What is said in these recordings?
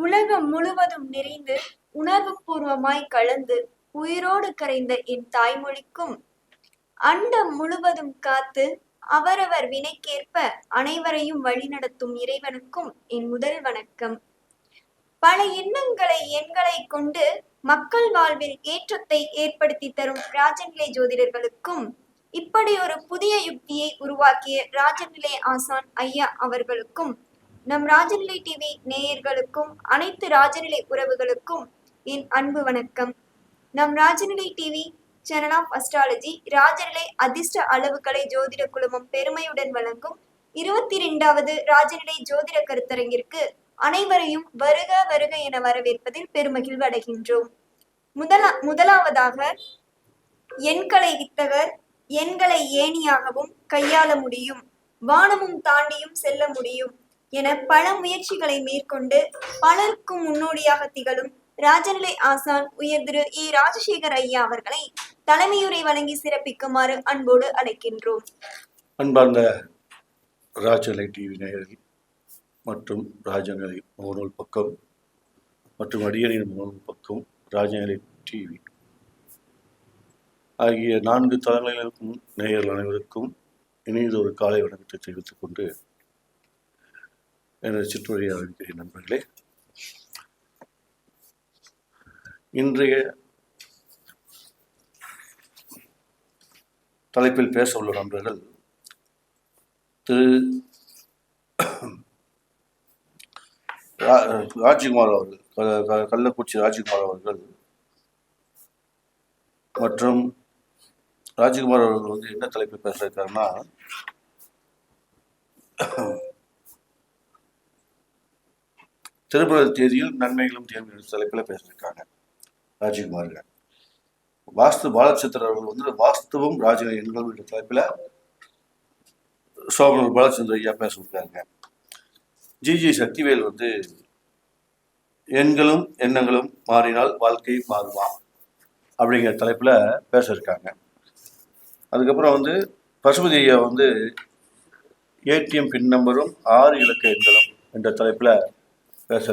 உலகம் முழுவதும் நிறைந்து உணர்வுபூர்வமாய் கலந்து உயிரோடு கரைந்த என் தாய்மொழிக்கும் அண்டம் முழுவதும் காத்து அவரவர் வினைக்கேற்ப அனைவரையும் வழிநடத்தும் இறைவனுக்கும் என் முதல் வணக்கம். பல எண்ணங்களை எண்களை கொண்டு மக்கள் வாழ்வில் ஏற்றத்தை ஏற்படுத்தி தரும் ராஜநிலை ஜோதிடர்களுக்கும் இப்படி ஒரு புதிய யுக்தியை உருவாக்கிய ராஜநிலை ஆசான் ஐயா அவர்களுக்கும் நம் ராஜநிலை டிவி நேயர்களுக்கும் அனைத்து ராஜநிலை உறவுகளுக்கும் என் அன்பு வணக்கம். நம் Rajanilai TV channel of astrology Rajanilai அதிர்ஷ்ட அளவுகளை ஜோதிட குழுமம் பெருமையுடன் வழங்கும் இருபத்தி ரெண்டாவது ராஜநிலை ஜோதிட கருத்தரங்கிற்கு அனைவரையும் வருக வருக என வரவேற்பதில் பெருமகிழ்வு அடைகின்றோம். முதலா முதலாவதாக எண்களை வித்தகர் எண்களை ஏணியாகவும் கையாள முடியும். வானமும் தாண்டியும் செல்ல முடியும். என பல முயற்சிகளை மேற்கொண்டு பலருக்கும் முன்னோடியாக திகழும் ராஜநிலை ஆசான் உயர் திரு இ ராஜசேகர் ஐயா அவர்களை தலைமையுரை வழங்கி சிறப்பிக்குமாறு அன்போடு அழைக்கின்றோம். அன்பார்ந்த ராஜநிலை டிவி நேயர்கள் மற்றும் ராஜநிலை முகநூல் பக்கம் மற்றும் அடியணியின் முகநூல் பக்கம் ராஜநிலை டிவி ஆகிய நான்கு தளங்களில் இருக்கும் நேயர்கள் அனைவருக்கும் இனியதொரு காலை வணக்கத்தை தெரிவித்துக் கொண்டு எனது சிற்றுரையை நண்பர்களே. இன்றைய தலைப்பில் பேச உள்ள நண்பர்கள் திரு ராஜ்குமார் அவர்கள் க- கள்ளக்குறிச்சி ராஜ்குமார் அவர்கள் மற்றும் ராஜ்குமார் அவர்கள் வந்து என்ன தலைப்பில் பேசியிருக்காருன்னா திருமண தேதியில் நன்மைகளும் தீமைகளும் தலைப்பில் பேசியிருக்காங்க. ராஜீவ்குமார்கள் வாஸ்து பாலச்சந்திரன் அவர்கள் வந்து வாஸ்துவும் ராஜநிலை எண்களும் என்ற தலைப்பில் சோமனூர் பாலச்சந்திர ஐயா பேசியிருக்காங்க ஜிஜி சக்திவேல் வந்து எண்களும் எண்ணங்களும் மாறினால் வாழ்க்கை மாறுமா அப்படிங்கிற தலைப்பில் பேசியிருக்காங்க. அதுக்கப்புறம் வந்து பசுபதி ஐயா வந்து ஏடிஎம் பின் நம்பரும் ஆறு இலக்க எண்களும் என்ற தலைப்பில் பேச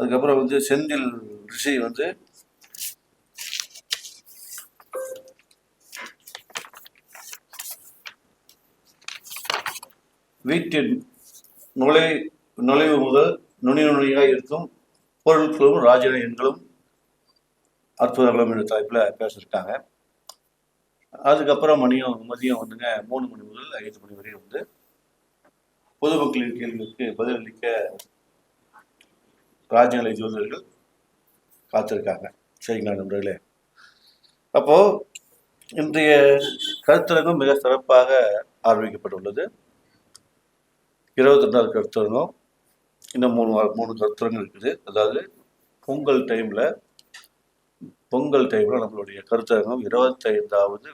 அதுக்கப்புறம் வந்து செந்தில் ரிஷி வந்து வீட்டின் நுழை நுழைவு முதல் நுனி நுனியாக இருக்கும் பொருட்களும் ராஜன எண்களும் அற்புதங்களும் என்ற தலைப்பில் பேசியிருக்காங்க. அதுக்கப்புறம் மணியம் மதியம் வந்துங்க மூணு மணி முதல் ஐந்து மணி வரையும் வந்து பொதுமக்களின் கேள்விகளுக்கு பதிலளிக்க ராஜநிலை ஜோதிடர்கள் காத்திருக்காங்க. சரிங்களா நண்பர்களே? அப்போ இன்றைய கருத்தரங்கம் மிக சிறப்பாக ஆரம்பிக்கப்பட்டுள்ளது. இருபத்தி ரெண்டாவது கருத்தரங்கம். இன்னும் மூணு மூணு கருத்தரங்கம் இருக்குது. அதாவது பொங்கல் டைமில் பொங்கல் டைமில் நம்மளுடைய கருத்தரங்கம் இருபத்தைந்தாவது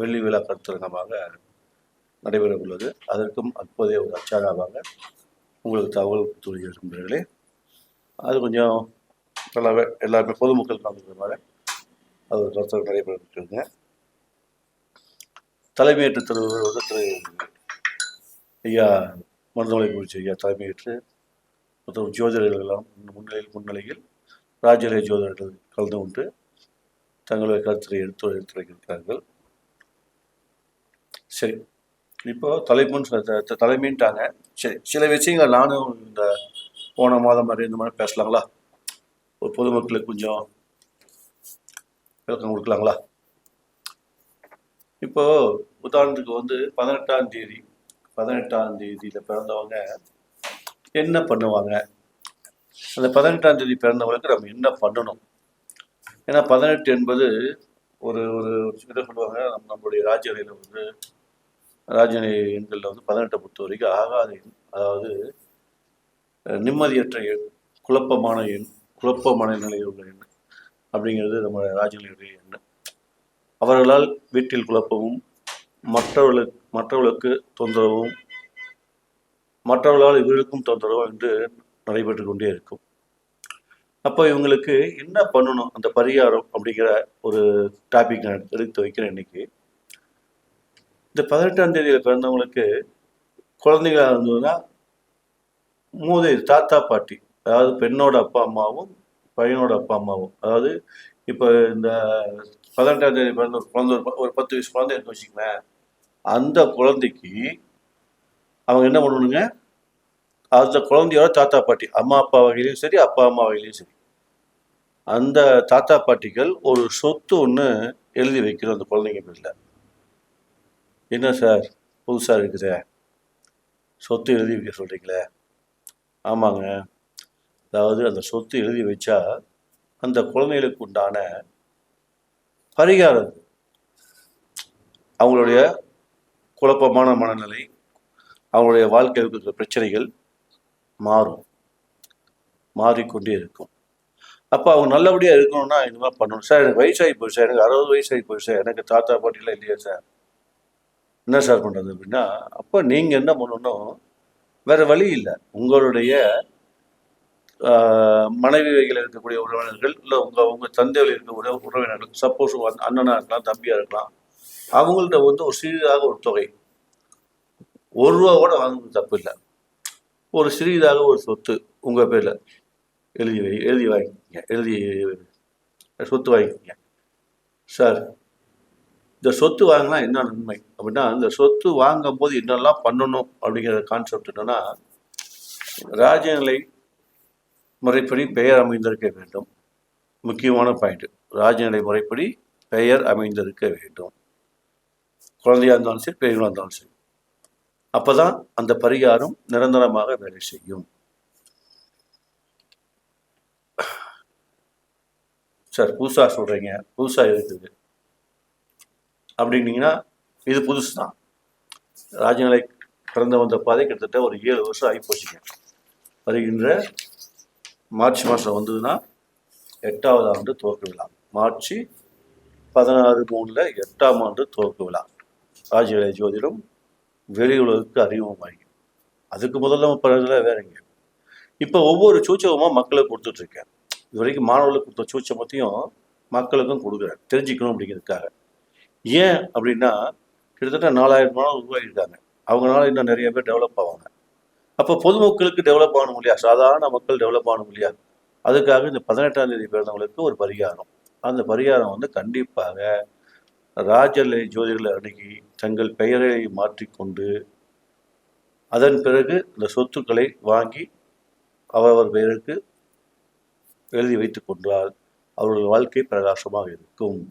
வெள்ளி விழா கருத்தரங்கமாக நடைபெற உள்ளது அதற்கும் அப்போதைய ஒரு அச்சாராவாக உங்களுக்கு தகவல் கொடுத்து நண்பர்களே. அது கொஞ்சம் நல்லாவே எல்லாருமே பொதுமக்கள் கலந்துக்கிற மாதிரி அது ஒரு கருத்தரங்கம் நடைபெற தலைமையேற்று தலைவர் வந்து திரு ஐயா மருந்தமலை குறிச்சி ஐயா தலைமையேற்று மற்றும் ஜோதிடர்கள் எல்லாம் முன்னிலையில் முன்னிலையில் ராஜநிலை ஜோதிடர்கள் கலந்து கொண்டு தங்களுடைய கருத்துரை எடுத்து எடுத்துரைக்கிறார்கள் சரி இப்போ தலைப்புன்னு சொல்ல- தலைமைன்ட்டாங்க. சரி சில விஷயங்கள் நானும் இந்த போன மாதம் மாதிரி இந்த மாதிரி பேசலாங்களா? ஒரு பொதுமக்களுக்கு கொஞ்சம் விளக்கம் கொடுக்கலாங்களா? இப்போ உதாரணத்துக்கு வந்து பதினெட்டாம் தேதி பதினெட்டாம் தேதியில் பிறந்தவங்க என்ன பண்ணுவாங்க? அந்த பதினெட்டாம் தேதி பிறந்தவங்களுக்கு நம்ம என்ன பண்ணணும்? ஏன்னா பதினெட்டு என்பது ஒரு ஒரு இதை சொல்லுவாங்க நம்ம நம்மளுடைய ராஜ்யநிலையில் வந்து ராஜநிலை எண்களில் வந்து பதினெட்டை பொறுத்த வரைக்கும் ஆகாத எண் அதாவது நிம்மதியற்ற எண் குழப்பமான எண் குழப்பமான நிலையில் உள்ள எண் அப்படிங்கிறது நம்ம ராஜநிலையுடைய எண்ணம் அவர்களால் வீட்டில் குழப்பமும் மற்றவர்களுக்கு மற்றவர்களுக்கு தொந்தரவும் மற்றவர்களால் இவர்களுக்கும் தொந்தரவும் என்று நடைபெற்று கொண்டே இருக்கும். அப்போ இவங்களுக்கு என்ன பண்ணணும்? அந்த பரிகாரம் அப்படிங்கிற ஒரு டாபிக் நான் எடுத்து வைக்கிறேன் இன்னைக்கு. இந்த பதினெட்டாம் தேதியில் பிறந்தவங்களுக்கு குழந்தைகளாக இருந்ததுன்னா மூதை தாத்தா பாட்டி அதாவது பெண்ணோட அப்பா அம்மாவும் பையனோட அப்பா அம்மாவும். அதாவது இப்போ இந்த பதினெட்டாம் தேதி பிறந்த ஒரு குழந்தை ஒரு ஒரு பத்து வயசு குழந்தை எடுத்து வச்சுக்கங்களேன். அந்த குழந்தைக்கு அவங்க என்ன பண்ணணுங்க? அந்த குழந்தையோட தாத்தா பாட்டி அம்மா அப்பா வகையிலையும் சரி அப்பா அம்மா வகையிலையும் சரி. அந்த தாத்தா பாட்டிகள் ஒரு சொத்து ஒன்று எழுதி வைக்கிறோம் அந்த குழந்தைங்க பேரில் என்ன சார்? புதுசாக இருக்குது. சொத்து எழுதி வைக்க சொல்கிறீங்களே ஆமாங்க. அதாவது அந்த சொத்து எழுதி வச்சா அந்த குழந்தைகளுக்கு உண்டான பரிகாரம். அவங்களுடைய குழப்பமான மனநிலை அவங்களுடைய வாழ்க்கையில் இருக்கிற பிரச்சனைகள் மாறும். மாறிக்கொண்டே இருக்கும். அப்போ அவங்க நல்லபடியாக இருக்கணும்னா இந்த மாதிரி பண்ணணும். சார் எனக்கு வயசாகி போச்சு. சார் எனக்கு அறுபது வயசாகி போச்சு. சார் எனக்கு தாத்தா பாட்டிலாம் இல்லையா சார்? என்ன சார் பண்ணுறது அப்படின்னா அப்போ நீங்கள் என்ன பண்ணணும் வேறு வழி இல்லை. உங்களுடைய ஆஹ், மனைவி வகையில் இருக்கக்கூடிய உறவினர்கள் இல்லை உங்கள் உங்கள் தந்தையில் இருக்கக்கூடிய உறவினர்கள் சப்போஸ் அண்ணனாக இருக்கலாம் தம்பியாக இருக்கலாம் அவங்கள்ட்ட வந்து ஒரு சிறிதாக ஒரு தொகை. ஒரு ரூபா கூட வாங்குறது தப்பு இல்லை. ஒரு சிறிதாக ஒரு சொத்து உங்கள் பேரில் எழுதி வை எழுதி வாங்கிக்கோங்க எழுதி சொத்து வாங்கிக்கோங்க. சார் இந்த சொத்து வாங்கினா என்ன நன்மை? அப்படின்னா இந்த சொத்து வாங்கும் போது என்னெல்லாம் பண்ணணும் அப்படிங்கிற கான்செப்ட் என்னன்னா ராஜநிலை முறைப்படி பெயர் அமைந்திருக்க வேண்டும். முக்கியமான பாயிண்ட் ராஜநிலை முறைப்படி பெயர் அமைந்திருக்க வேண்டும். குழந்தையா இருந்தாலும் சரி பெரியவங்களா இருந்தாலும் சரி. அப்போ தான் அந்த பரிகாரம் நிரந்தரமாக வேலை செய்யும். சார் புதுசாக சொல்கிறீங்க புதுசாக இருக்குது. அப்படின்னீங்கன்னா இது புதுசு தான் ராஜநிலை கடந்து வந்த பாதை கிட்டத்தட்ட ஒரு ஏழு வருஷம் ஆகி போச்சுங்க வருகின்ற மார்ச் மாதம் வந்ததுன்னா எட்டாவது ஆண்டு துவக்க விழா. மார்ச் பதினாறு மூணில் எட்டாம் ஆண்டு துவக்க விழா. ராஜநிலை ஜோதிடம் வெளி உலகுக்கு அறிமுகமாகி. அதுக்கு முதல்ல பண்ணதில் வேறங்க இப்போ ஒவ்வொரு சூச்சகமாக மக்களுக்கு கொடுத்துட்ருக்கேன் இது வரைக்கும் மாணவர்களுக்கு கொடுத்த சூச்சமத்தையும் மக்களுக்கும் கொடுக்குறேன். தெரிஞ்சுக்கணும் அப்படிங்கிறதுக்காக. ஏன் அப்படின்னா கிட்டத்தட்ட நாலாயிரம் மாணவர்கள் உருவாகியிருக்காங்க. அவங்களால இன்னும் நிறைய பேர் டெவலப் ஆவாங்க. அப்போ பொதுமக்களுக்கு டெவலப் ஆகணும் இல்லையா? சாதாரண மக்கள் டெவலப் ஆகணும் இல்லையா? அதுக்காக இந்த பதினெட்டாம் தேதி பிறந்தவங்களுக்கு ஒரு பரிகாரம். அந்த பரிகாரம் வந்து கண்டிப்பாக ராஜலை ஜோதிடர்களை அணுகி தங்கள் பெயரை மாற்றிக்கொண்டு அதன் பிறகு இந்த சொத்துக்களை வாங்கி அவரவர் பெயருக்கு எழுதி வைத்துக் கொண்டால் அவர்கள் வாழ்க்கை பிரகாசமாக இருக்கும்.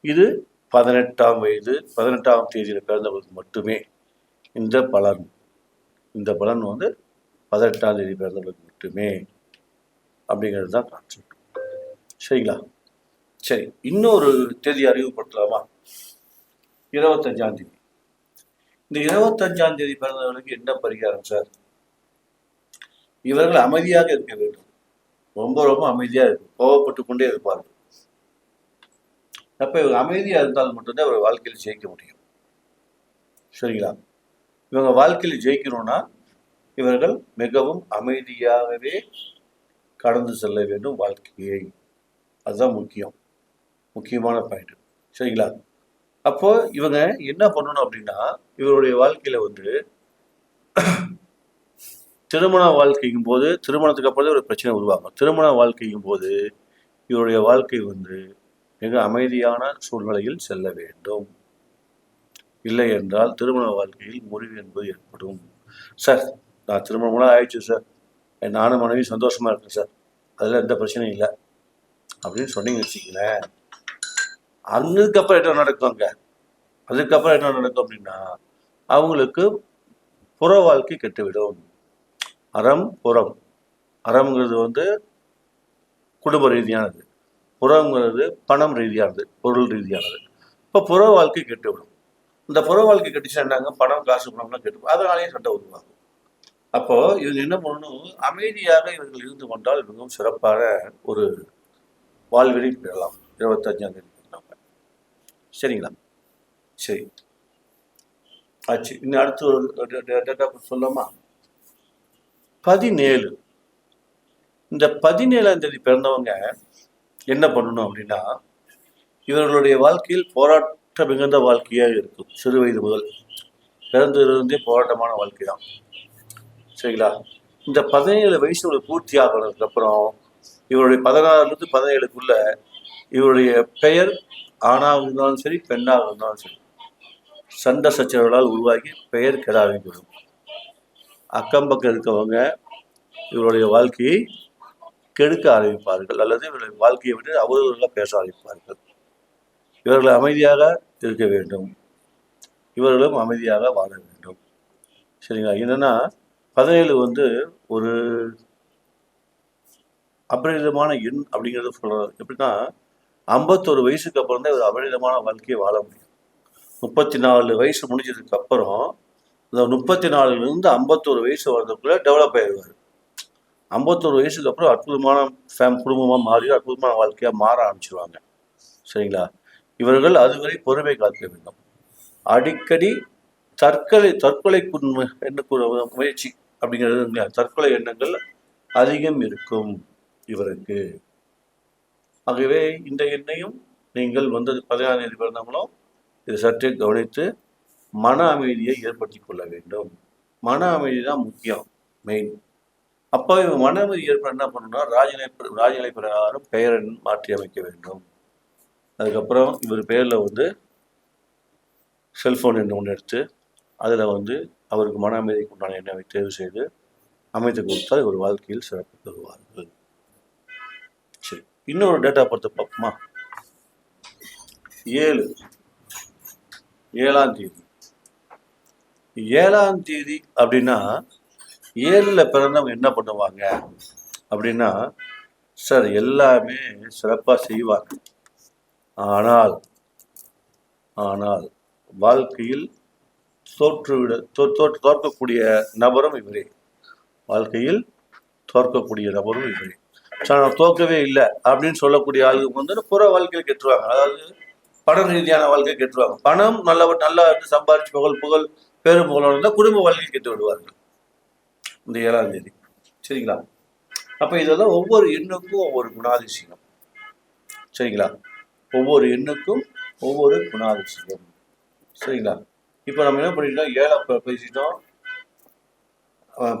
இது பதினெட்டாம் வயது பதினெட்டாம் தேதியில் பிறந்தவர்களுக்கு மட்டுமே இந்த பலன் இந்த பலன் வந்து பதினெட்டாம் தேதி பிறந்தவர்களுக்கு மட்டுமே அப்படிங்கிறது தான் கான்செப்ட் சரிங்களா? சரி இன்னொரு தேதி அறிவுப்படுத்தலாமா இருபத்தஞ்சாம் தேதி. இந்த இருபத்தஞ்சாம் தேதி பிறந்தவர்களுக்கு என்ன பரிகாரம் சார்? இவர்கள் அமைதியாக இருக்க வேண்டும். ரொம்ப ரொம்ப அமைதியாக இருக்கும் கோவப்பட்டு கொண்டே இருப்பார்கள். அப்போ இவங்க அமைதியாக இருந்தால் மட்டும்தான் இவர் வாழ்க்கையில் ஜெயிக்க முடியும். சரிங்களா? இவங்க வாழ்க்கையில் ஜெயிக்கணும்னா இவர்கள் மிகவும் அமைதியாகவே கடந்து செல்ல வேண்டும் வாழ்க்கையை. அதுதான் முக்கியம். முக்கியமான பாயிண்ட் சரிங்களா? அப்போ இவங்க என்ன பண்ணணும் அப்படின்னா இவருடைய வாழ்க்கையில வந்து திருமண வாழ்க்கைக்கும் போது திருமணத்துக்கு அப்புறம் ஒரு பிரச்சனை உருவாகும். திருமண வாழ்க்கைக்கும் போது இவருடைய வாழ்க்கை வந்து மிக அமைதியான சூழ்நிலையில் செல்ல வேண்டும். இல்லை என்றால் திருமண வாழ்க்கையில் முறிவு என்பது ஏற்படும். சார் நான் திருமணம்லாம் ஆயிடுச்சு சார். என் நானும் மனைவி சந்தோஷமா இருக்கேன் சார். அதில் எந்த பிரச்சனையும் இல்லை. அப்படின்னு சொன்னீங்கன்னு வச்சுங்களேன் அதுக்கப்புறம் என்ன நடக்குங்க? அதுக்கப்புறம் என்ன நடக்கும் அப்படின்னா அவங்களுக்கு புற வாழ்க்கை கெட்டுவிடும். அறம் புறம். அறம்ங்கிறது வந்து குடும்ப ரீதியானது. புறங்கிறது பணம் ரீதியானது பொருள் ரீதியானது. இப்போ புற வாழ்க்கை கெட்டுவிடும். இந்த புற வாழ்க்கை கெட்டுச்சுன்னா என்னங்க? பணம் காசு பணம்லாம் கெட்டு அதனாலேயே சண்டை உருவாகும். அப்போ இவங்க என்ன பண்ணணும்? அமைதியாக இவர்கள் இருந்து கொண்டால் மிகவும் சிறப்பான ஒரு வாழ்வினை பெறலாம். இருபத்தஞ்சாம் தேதி சரிங்களா? சரி. ஆச்சு. இன்னும் அடுத்து ஒரு டேட்டா சொல்லாமா பதினேழு. இந்த பதினேழாம் தேதி பிறந்தவங்க என்ன பண்ணணும் அப்படின்னா இவர்களுடைய வாழ்க்கையில் போராட்ட மிகுந்த வாழ்க்கையாக இருக்கும். சிறு வயது முதல் பிறந்ததிலிருந்தே போராட்டமான வாழ்க்கை தான். சரிங்களா? இந்த பதினேழு வயசு ஒரு பூர்த்தி ஆகிறதுக்கு அப்புறம் இவருடைய பதினாறுலேருந்து பதினேழுக்குள்ள இவருடைய பெயர் ஆணாக இருந்தாலும் சரி பெண்ணாக இருந்தாலும் சரி சண்டை சச்சரவுகளால் உருவாகி பெயர் கெடாவிடும் அக்கம் பக்கம் இருக்கவங்க இவருடைய வாழ்க்கையை கெடுக்க ஆரம்பிப்பார்கள். அல்லது இவர்கள் வாழ்க்கையை விட்டு அவதூறுகளாக பேச ஆரம்பிப்பார்கள். இவர்கள் அமைதியாக இருக்க வேண்டும். இவர்களும் அமைதியாக வாழ வேண்டும். சரிங்களா? என்னென்னா பதினேழு வந்து ஒரு அபரிதமான எண் அப்படிங்கிறத சொல்கிறார் எப்படின்னா ஐம்பத்தோரு வயசுக்கு அப்புறம் தான் ஒரு அபரிதமான வாழ்க்கையை வாழ முடியும். முப்பத்தி நாலு வயசு முடிஞ்சதுக்கு அப்புறம் இந்த முப்பத்தி நாலுலேருந்து ஐம்பத்தோரு வயசு வர்றதுக்குள்ள டெவலப் ஆயிடுவார். ஐம்பத்தோரு வயசுக்கு அப்புறம் அற்புதமான ஃபேம் குடும்பமாக மாறி அற்புதமான வாழ்க்கையாக மாற ஆரம்பிச்சிருவாங்க. சரிங்களா? இவர்கள் அதுவரை பொறுமை காக்க வேண்டும். அடிக்கடி தற்கொலை தற்கொலை என்ன முயற்சி அப்படிங்கிறது தற்கொலை எண்ணங்கள் அதிகம் இருக்கும் இவருக்கு. ஆகவே இந்த எண்ணையும் நீங்கள் வந்தது பதினாறு தேதி பிறந்தவங்களும் இதை சற்றே கவனித்து மன அமைதியை ஏற்படுத்தி கொள்ள வேண்டும். மன அமைதி தான் முக்கியம் மெயின் அப்போ இவங்க மன அமைதி ஏற்பட என்ன பண்ணணும்னா ராஜநிலை ராஜநிலை பிரகாரம் பெயரை மாற்றி அமைக்க வேண்டும். அதுக்கப்புறம் இவர் பெயரில் வந்து செல்ஃபோன் என்று ஒன்று எடுத்து அதில் வந்து அவருக்கு மன அமைதிக்கு உண்டான எண்ணை தேர்வு செய்து அமைத்து கொடுத்தால் இவர் வாழ்க்கையில் சிறப்பு பெறுவார்கள். சரி இன்னொரு டேட்டா பொறுத்த பார்ப்போமா? ஏழு. ஏழாம் தேதி. ஏழாம் தேதி அப்படின்னா ஏழில் பிறந்தவங்க என்ன பண்ணுவாங்க அப்படின்னா சார் எல்லாமே சிறப்பாக செய்வாங்க. ஆனால் ஆனால் வாழ்க்கையில் தோற்றுவிட தோற்று தோற்கக்கூடிய நபரும் இவரே. வாழ்க்கையில் தோற்கக்கூடிய நபரும் இவரே. சார் நான் தோற்கவே இல்லை அப்படின்னு சொல்லக்கூடிய ஆளுக்கு வந்து புற வாழ்க்கையில் கெட்டுருவாங்க. அதாவது பண ரீதியான வாழ்க்கை கெட்டுருவாங்க. பணம் நல்ல நல்லா இருந்து சம்பாரிச்சு புகழ் புகழ் பேரும் புகழ் இருந்தால் குடும்ப வாழ்க்கையில் கெட்டு விடுவார்கள். இந்த ஏழாம் தேதி. சரிங்களா? அப்போ இதெல்லாம் ஒவ்வொரு எண்ணுக்கும் ஒவ்வொரு குணாதிசயம். சரிங்களா? ஒவ்வொரு எண்ணுக்கும் ஒவ்வொரு குணாதிசயம். சரிங்களா? இப்போ நம்ம என்ன பண்ணிட்டோம்? ஏழை பேசிட்டோம்.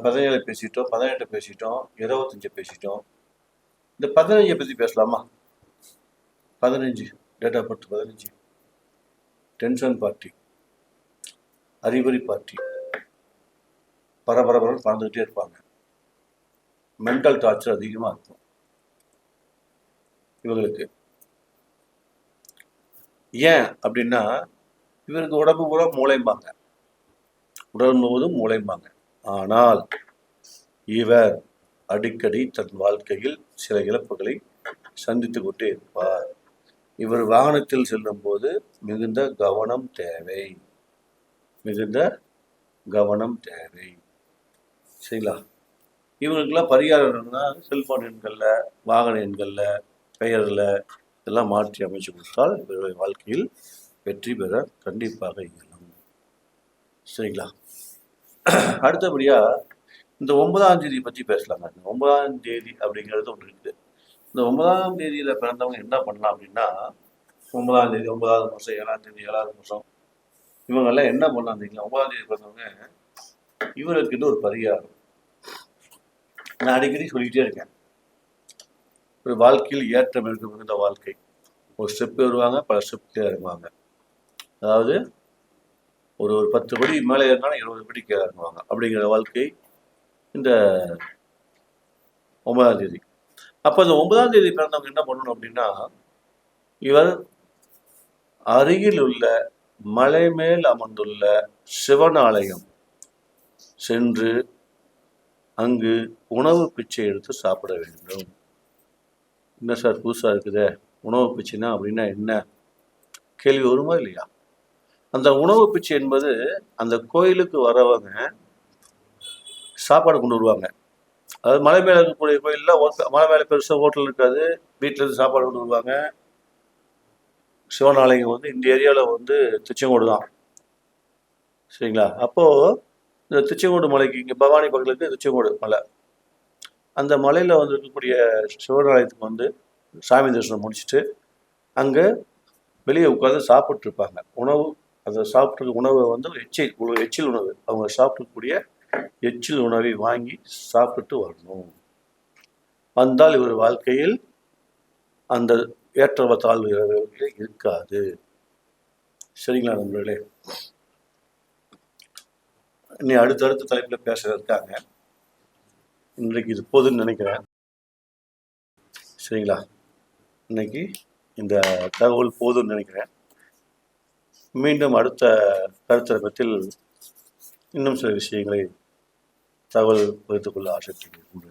பதினேழு பேசிட்டோம் பதினெட்டு பேசிட்டோம் இருபத்தஞ்சு பேசிட்டோம். இந்த பதினஞ்சை பற்றி பேசலாமா? பதினஞ்சு. டேட் ஆஃப் பர்த் பதினஞ்சு. டென்ஷன் பார்ட்டி அறிகுறி பார்ட்டி பரபரப்புகள் பறந்துக்கிட்டே இருப்பாங்க. மென்டல் டார்ச்சர் அதிகமாக இருக்கும். இவங்களுக்கு. ஏன் அப்படின்னா இவருக்கு உடம்பு பூரா மூளைம்பாங்க. உடல் முழுவதும் மூளைம்பாங்க. ஆனால் இவர் அடிக்கடி தன் வாழ்க்கையில் சில இழப்புகளை சந்தித்து கொண்டே இருப்பார். இவர் வாகனத்தில் செல்லும் போது மிகுந்த கவனம் தேவை. மிகுந்த கவனம் தேவை. சரிங்களா இவங்களுக்கெல்லாம் பரிகாரம் என்னன்னா செல்போன் எண்களில் வாகன எண்களில் பெயரில் இதெல்லாம் மாற்றி அமைச்சு கொடுத்தால் இவருடைய வாழ்க்கையில் வெற்றி பெற கண்டிப்பாக இயலும். சரிங்களா? அடுத்தபடியாக இந்த ஒன்பதாம் தேதி பற்றி பேசலாங்க. இந்த ஒன்பதாம் தேதி அப்படிங்கிறது ஒன்று இருக்குது. இந்த ஒன்பதாம் தேதியில் பிறந்தவங்க என்ன பண்ணலாம் அப்படின்னா ஒன்பதாம் தேதி ஒன்பதாவது மாதம் ஏழாம் தேதி ஏழாவது மாதம் இவங்கெல்லாம் என்ன பண்ணலாம் தெரியல ஒன்பதாம் தேதி பிறந்தவங்க இவருக்குன்னு ஒரு பரிகாரம். நான் அடிக்கடி சொல்லிகிட்டே இருக்கேன். ஒரு வாழ்க்கையில் ஏற்றம் இருக்க மிகுந்த வாழ்க்கை. ஒரு ஸ்டெப் வருவாங்க பல ஸ்டெப்பு இறங்குவாங்க. அதாவது ஒரு ஒரு பத்து படி மேலே ஏறினாலும் இருபது படி கீழே இறங்குவாங்க. அப்படிங்கிற வாழ்க்கை இந்த ஒன்பதாம் தேதி. அப்போ இந்த ஒன்பதாம் தேதி பிறந்தவங்க என்ன பண்ணணும் அப்படின்னா இவர் அருகில் உள்ள மலை மேல் அமர்ந்துள்ள சிவன் ஆலயம் சென்று அங்கு உணவு பிச்சை எடுத்து சாப்பிட வேண்டும். என்ன சார் புதுசாக இருக்குதே? உணவு பிச்சைனா அப்படின்னா என்ன? கேள்வி வருமா இல்லையா? அந்த உணவு பிச்சை என்பது அந்த கோயிலுக்கு வரவங்க சாப்பாடு கொண்டு வருவாங்க. அதாவது மலை மேலே இருக்கக்கூடிய கோயிலில் மலை மேலே பெருசாக ஹோட்டல் இருக்காது. வீட்டில் இருந்து சாப்பாடு கொண்டு வருவாங்க. சிவன் ஆலயம் வந்து இந்த ஏரியாவில் வந்து திருச்செங்கோடு தான். சரிங்களா? அப்போது இந்த திருச்செங்கோடு மலைக்கு இங்கே பவானி பக்கத்தில் இருக்குது திருச்செங்கோடு மலை. அந்த மலையில் வந்து இருக்கக்கூடிய சிவனாலயத்துக்கு வந்து சாமி தரிசனம் முடிச்சுட்டு அங்கே வெளியே உட்காந்து சாப்பிட்ருப்பாங்க உணவு அந்த சாப்பிட்ற உணவை வந்து எச்சில் உணவு எச்சில் உணவு. அவங்க சாப்பிடக்கூடிய எச்சில் உணவை வாங்கி சாப்பிட்டு வரணும். வந்தால் இவர் வாழ்க்கையில் அந்த ஏற்றவ தாழ்வு இருக்காது. சரிங்களா நண்பர்களே? இன்னைக்கு அடுத்தடுத்த தலைப்பில் பேச இருக்காங்க இன்றைக்கு இது போதுன்னு நினைக்கிறேன். சரிங்களா? இன்னைக்கு இந்த தகவல் போதும்னு நினைக்கிறேன். மீண்டும் அடுத்த கருத்தரங்கத்தில் இன்னும் சில விஷயங்களை தகவல் குறித்துக்கொள்ள ஆசை ஆசைப்படுகிறேன்.